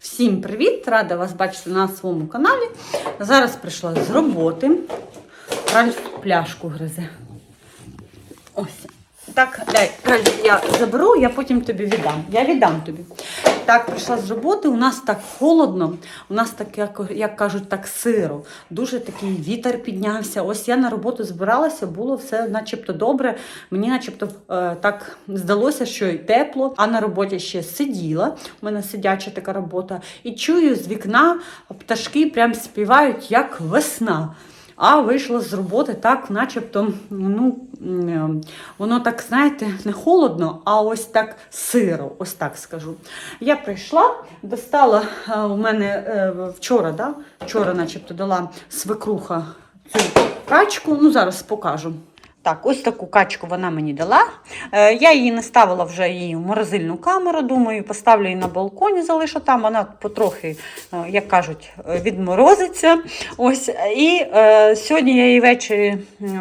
Всім привіт! Рада вас бачити на своєму каналі. Зараз прийшла з роботи. Ральф пляшку гризе. Ось. Так, дай, Ральф, я заберу, я потім тобі віддам. Я віддам тобі. Так, прийшла з роботи. У нас так холодно, у нас так, як, як кажуть, так сиро. Дуже такий вітер піднявся. Ось я на роботу збиралася, було все начебто добре. Мені начебто е, так здалося, що й тепло, а на роботі ще сиділа. У мене сидяча така робота. І чую з вікна пташки прям співають, як весна. А вийшла з роботи так, начебто, ну, воно так, знаєте, не холодно, а ось так сиро, ось так скажу. Я прийшла, достала е, у мене е, вчора, да? вчора, начебто, дала свекруха цю качку, ну зараз покажу. Так, ось таку качку вона мені дала. Е, я її не ставила вже її в морозильну камеру. Думаю, поставлю її на балконі, залишу там. Вона потрохи, е, як кажуть, е, відморозиться. Ось. І е, сьогодні я її ввечері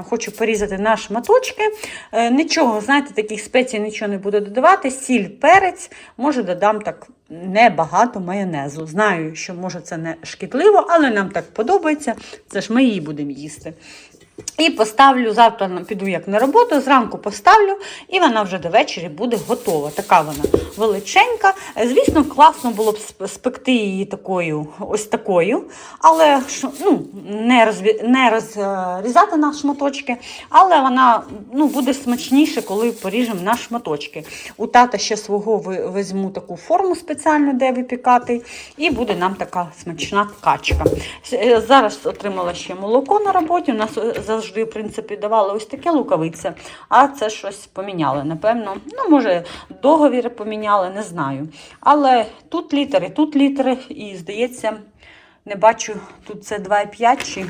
хочу порізати на шматочки. Е, нічого, знаєте, таких спецій нічого не буду додавати. Сіль, перець, може додам так. Небагато майонезу. Знаю, що може це не шкідливо, але нам так подобається. Це ж ми її будемо їсти. І поставлю завтра піду як на роботу, зранку поставлю, і вона вже до вечері буде готова. Така вона величенька. Звісно, класно було б спекти її такою, ось такою, але ну, не, розві... не розрізати на шматочки, але вона ну, буде смачніше, коли поріжемо на шматочки. У тата ще свого візьму таку форму спеціальну, де випікати, і буде нам така смачна качка. Е, Зараз отримала ще молоко на роботі. У нас е, завжди, в принципі, давали ось таке лукавиця, а це щось поміняли. Напевно, ну, може, договір поміняли, не знаю. Але тут літери, тут літери, і здається, не бачу, тут це 2,5 чи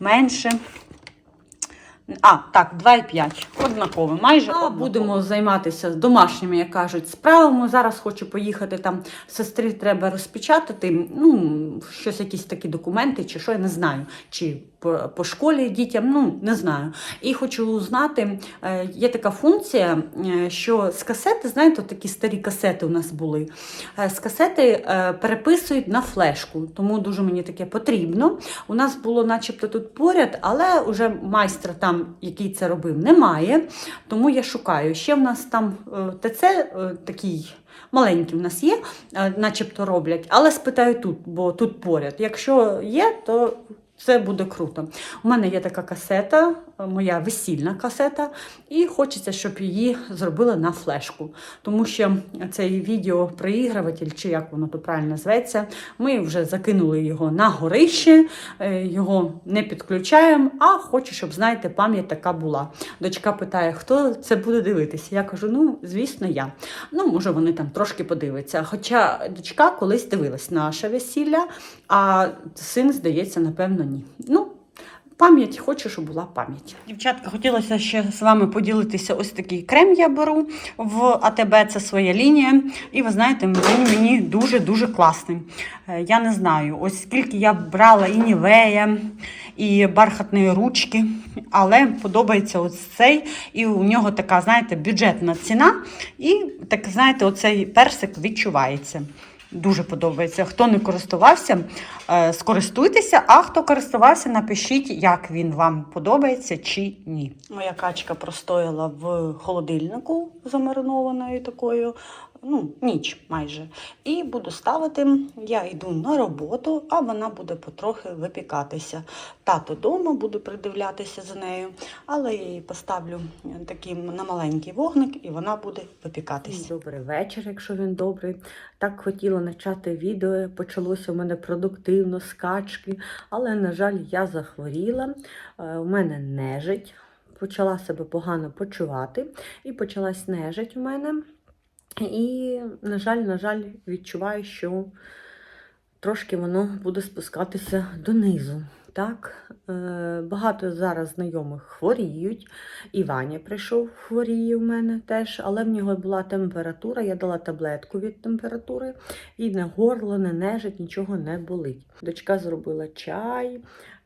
менше. А, так, 2,5. Однаково, майже. А будемо займатися домашніми, як кажуть, справами. Зараз хочу поїхати там. Сестрі треба розпечатати. Ну, щось, якісь такі документи, чи що, я не знаю. Чи по, школі дітям, ну не знаю. І хочу узнати, е, є така функція, е, що з касети, знаєте, такі старі касети у нас були. Е, З касети переписують на флешку, тому дуже мені таке потрібно. У нас було начебто тут поряд, але вже майстра там, який це робив, немає. Тому я шукаю. Ще в нас там ТЦ такий. Маленький в нас є, начебто роблять, але спитаю тут, бо тут поряд. Якщо є, то це буде круто. У мене є така касета, е, моя весільна касета, і хочеться, щоб її зробили на флешку. Тому що цей відеопроіграватель, чи як воно то правильно зветься, ми вже закинули його на горище, е, його не підключаємо, а хочу, щоб, знаєте, пам'ять така була. Дочка питає, хто це буде дивитися. Я кажу, ну, звісно, я. Ну, може, вони там трошки подивляться. Хоча дочка колись дивилась наше весілля, а син, здається, напевно, ні. Ну, Пам'ять хочу, щоб була пам'ять. Дівчатка, хотілося ще з вами поділитися. Ось такий крем я беру в АТБ, це своя лінія. І ви знаєте, він мені дуже-дуже класний. Е, Я не знаю, ось скільки я брала і нівея, і бархатної ручки, але подобається ось цей. І у нього така, знаєте, бюджетна ціна. І так, знаєте, оцей персик відчувається. Дуже подобається. Хто не користувався, е, скористуйтеся, а хто користувався, напишіть, як він вам подобається чи ні. Моя качка простояла в холодильнику замаринованою такою. Ну, ніч майже. І буду ставити. Я йду на роботу, а вона буде потрохи випікатися. Тато вдома буду придивлятися за нею, але я її поставлю таким на маленький вогник, і вона буде випікатися. Добрий вечір, якщо він добрий. Так хотіла почати відео. Почалося у мене продуктивно, скачки, але, на жаль, я захворіла. Е, У мене нежить, почала себе погано почувати, і почалась нежить у мене. І, на жаль, на жаль, відчуваю, що трошки воно буде спускатися донизу. Так, е, багато зараз знайомих хворіють. І Ваня прийшов, хворіє в мене теж, але в нього була температура. Я дала таблетку від температури, і не горло, не нежить, нічого не болить. Дочка зробила чай,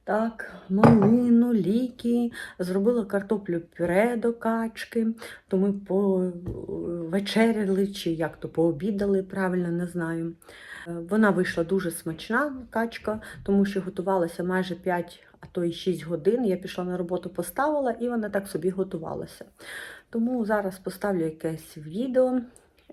Так, малину, ліки, зробила картоплю пюре до качки, то ми повечеряли, чи як то пообідали, правильно не знаю. Е, Вона вийшла дуже смачна качка, тому що готувалася майже 5, а то й 6 годин. Я пішла на роботу, поставила, і вона так собі готувалася. Тому зараз поставлю якесь відео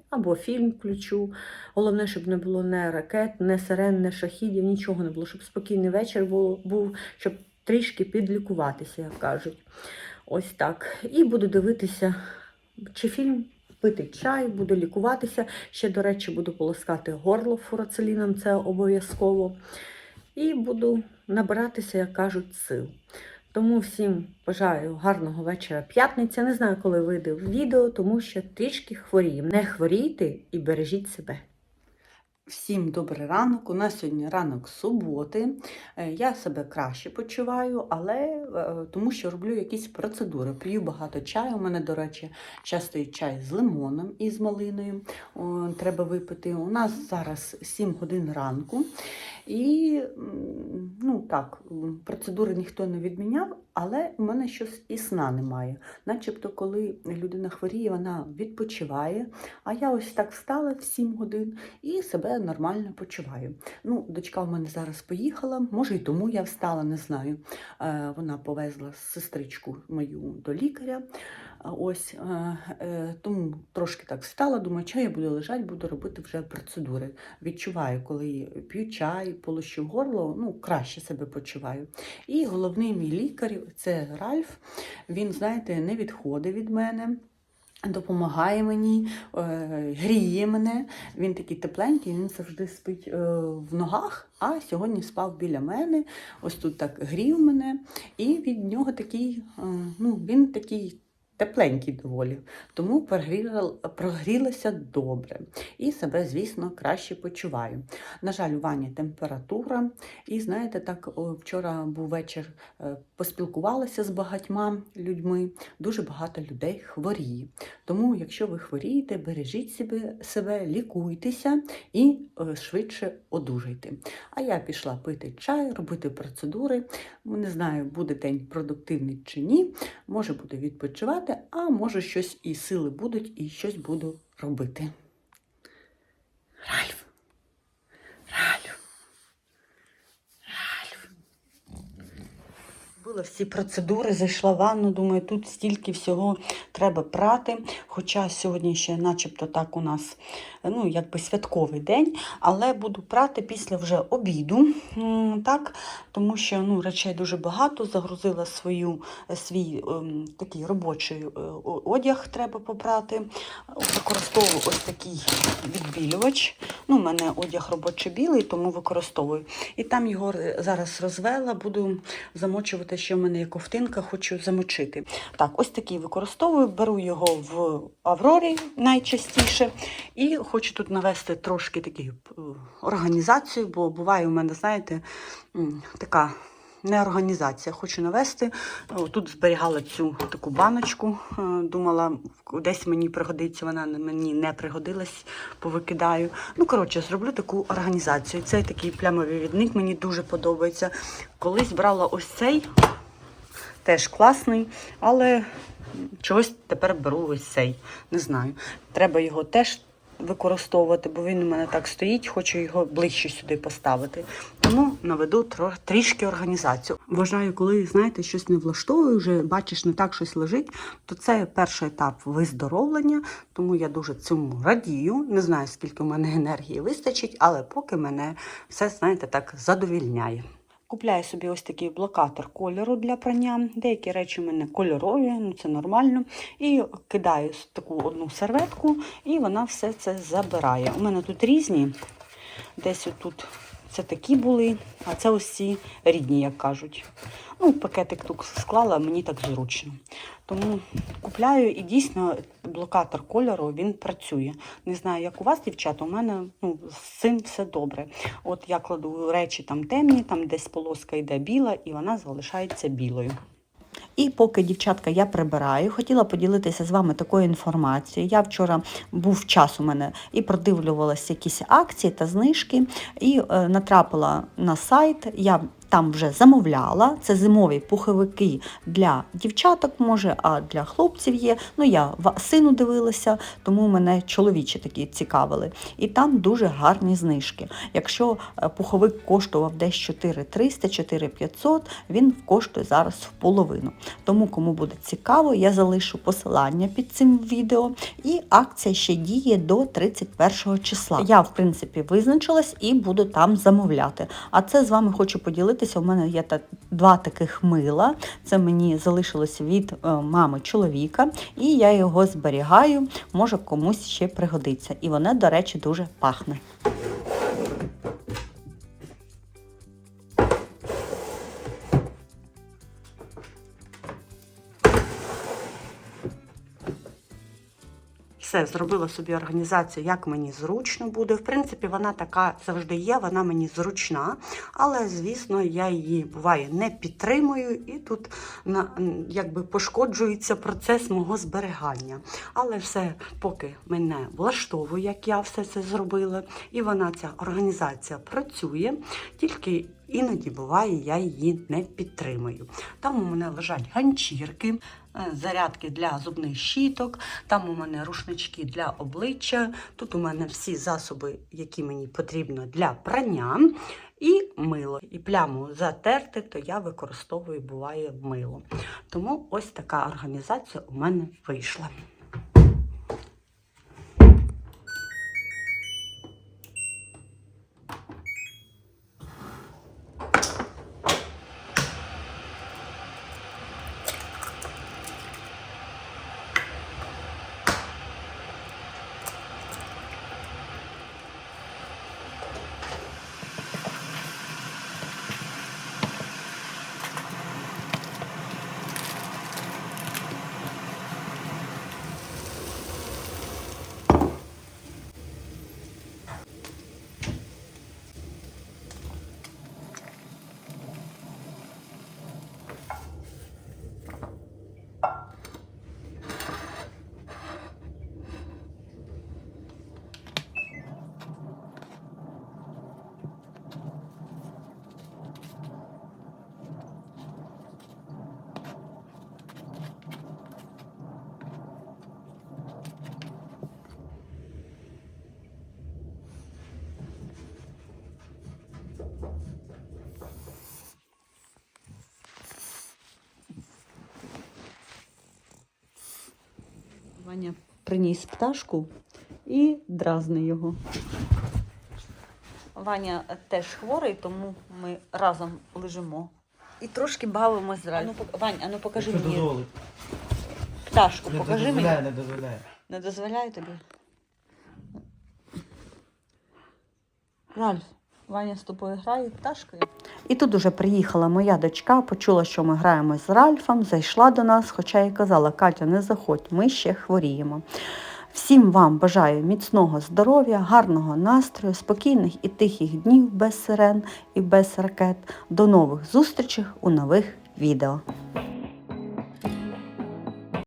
або фільм включу. Головне, щоб не було не ракет, не сирен, не шахідів, нічого не було, щоб спокійний вечір був, щоб трішки підлікуватися, як кажуть. Ось так. І буду дивитися, чи фільм. Пити чай, буду лікуватися. Ще, до речі, буду полоскати горло фурацеліном, це обов'язково. І буду набиратися, як кажуть, сил. Тому всім бажаю гарного вечора п'ятниця. Не знаю, коли вийде відео, тому що трішки хворіємо. Не хворійте і бережіть себе. Всім добрий ранок. У нас сьогодні ранок суботи. Е, Я себе краще почуваю, але е, тому що роблю якісь процедури. П'ю багато чаю. У мене, до речі, часто і чай з лимоном і з малиною. Треба випити. У нас зараз 7 годин ранку. І ну так, процедури ніхто не відміняв, але у мене щось і сна немає. Начебто, коли людина хворіє, вона відпочиває. А я ось так встала в 7 годин і себе нормально почуваю. Ну, дочка в мене зараз поїхала, може і тому я встала, не знаю. Е, Вона повезла сестричку мою до лікаря. Ось е, е, тому трошки так встала, думаю, чай я буду лежати, буду робити вже процедури. Відчуваю, коли п'ю чай, полощу горло, ну краще себе почуваю. І головний мій лікар це Ральф. Він, знаєте, не відходить від мене. Допомагає мені, е, гріє мене. Він такий тепленький, він завжди спить в ногах, а сьогодні спав біля мене. Ось тут так грів мене, і від нього такий, ну, він такий тепленький доволі. Тому прогріла, прогрілася добре. І себе, звісно, краще почуваю. На жаль, у Вані температура. І знаєте, так вчора був вечір, е, поспілкувалася з багатьма людьми. Дуже багато людей хворіє. Тому, якщо ви хворієте, бережіть себе, себе лікуйтеся і е, швидше одужайте. А я пішла пити чай, робити процедури. Не знаю, буде день продуктивний чи ні. Може буду відпочивати, а може щось і сили будуть, і щось буду робити. Ральф. Ральф. Ральф. Була всі процедури, зайшла в ванну, думаю, тут стільки всього треба прати. Хоча сьогодні ще начебто так у нас ну, якби святковий день, але буду прати після вже обіду. Так, тому що ну, речей дуже багато, загрузила свою, свій ем, такий робочий е, одяг, треба попрати. Використовую ось такий відбілювач. Ну, у мене одяг робочий білий, тому використовую. І там його зараз розвела, буду замочувати, ще в мене є ковтинка, хочу замочити. Так, ось такий використовую, беру його в Аврорі найчастіше. І хочу тут навести трошки такі е, організацію, бо буває у мене, знаєте, така не організація. Хочу навести. Тут зберігала цю таку баночку. е, Думала, десь мені пригодиться, вона мені не пригодилась, повикидаю. Ну, коротше, зроблю таку організацію. Цей такий плямовий відник мені дуже подобається. Колись брала ось цей, теж класний, але чогось тепер беру ось цей. Не знаю. Треба його теж використовувати, бо він у мене так стоїть, хочу його ближче сюди поставити. Тому наведу трішки організацію. Вважаю, коли знаєте, щось не влаштовує, вже бачиш, не так щось лежить, то це перший етап виздоровлення, тому я дуже цьому радію. Не знаю, скільки в мене енергії вистачить, але поки мене все, знаєте, так задовільняє. Купляю собі ось такий блокатор кольору для прання. Деякі речі в мене кольорові, ну це нормально. І кидаю таку одну серветку, і вона все це забирає. У мене тут різні. Десь отут це такі були, а це ось рідні, як кажуть. Ну, пакетик тут склала, мені так зручно. Тому купляю і дійсно блокатор кольору він працює. Не знаю, як у вас, дівчата, у мене ну, з цим все добре. От я кладу речі там темні, там десь полоска йде біла, і вона залишається білою. І поки, дівчатка, я прибираю, хотіла поділитися з вами такою інформацією. Я вчора був час у мене і продивлювалася якісь акції та знижки, і е, натрапила на сайт. Я там вже замовляла. Це зимові пуховики для дівчаток, може, а для хлопців є. Ну, я сину дивилася, тому мене чоловічі такі цікавили. І там дуже гарні знижки. Якщо е, пуховик коштував десь 4300, 4500, він коштує зараз в половину. Тому, кому буде цікаво, я залишу посилання під цим відео. І акція ще діє до 31 числа. Я, в принципі, визначилась і буду там замовляти. А це з вами хочу поділитися. У мене є та, два таких мила. Це мені залишилось від е, мами чоловіка, і я його зберігаю. Може комусь ще пригодиться. І воно, до речі, дуже пахне. Все, зробила собі організацію, як мені зручно буде. В принципі, вона така завжди є, вона мені зручна, але, звісно, я її буває не підтримую, і тут якби пошкоджується процес мого зберігання. Але все поки мене влаштовує, як я все це зробила, і вона, ця організація, працює, тільки іноді буває, я її не підтримую. Там у мене лежать ганчірки, зарядки для зубних щіток, там у мене рушнички для обличчя. Тут у мене всі засоби, які мені потрібно для прання. І мило. І пляму затерти, то я використовую буває мило. Тому ось така організація у мене вийшла. Ваня приніс пташку і дразни його. Ваня теж хворий, тому ми разом лежимо. І трошки бавимось з Ральфом. Вань, а ну покажи Якщо мені дозволить. пташку, Не покажи дозволяє, мені. не дозволяє. Не дозволяю тобі. Ральф, Ваня з тобою грає пташкою. І тут уже приїхала моя дочка, почула, що ми граємо з Ральфом, зайшла до нас, хоча і казала, Катя, не заходь, ми ще хворіємо. Всім вам бажаю міцного здоров'я, гарного настрою, спокійних і тихих днів без сирен і без ракет. До нових зустрічей у нових відео.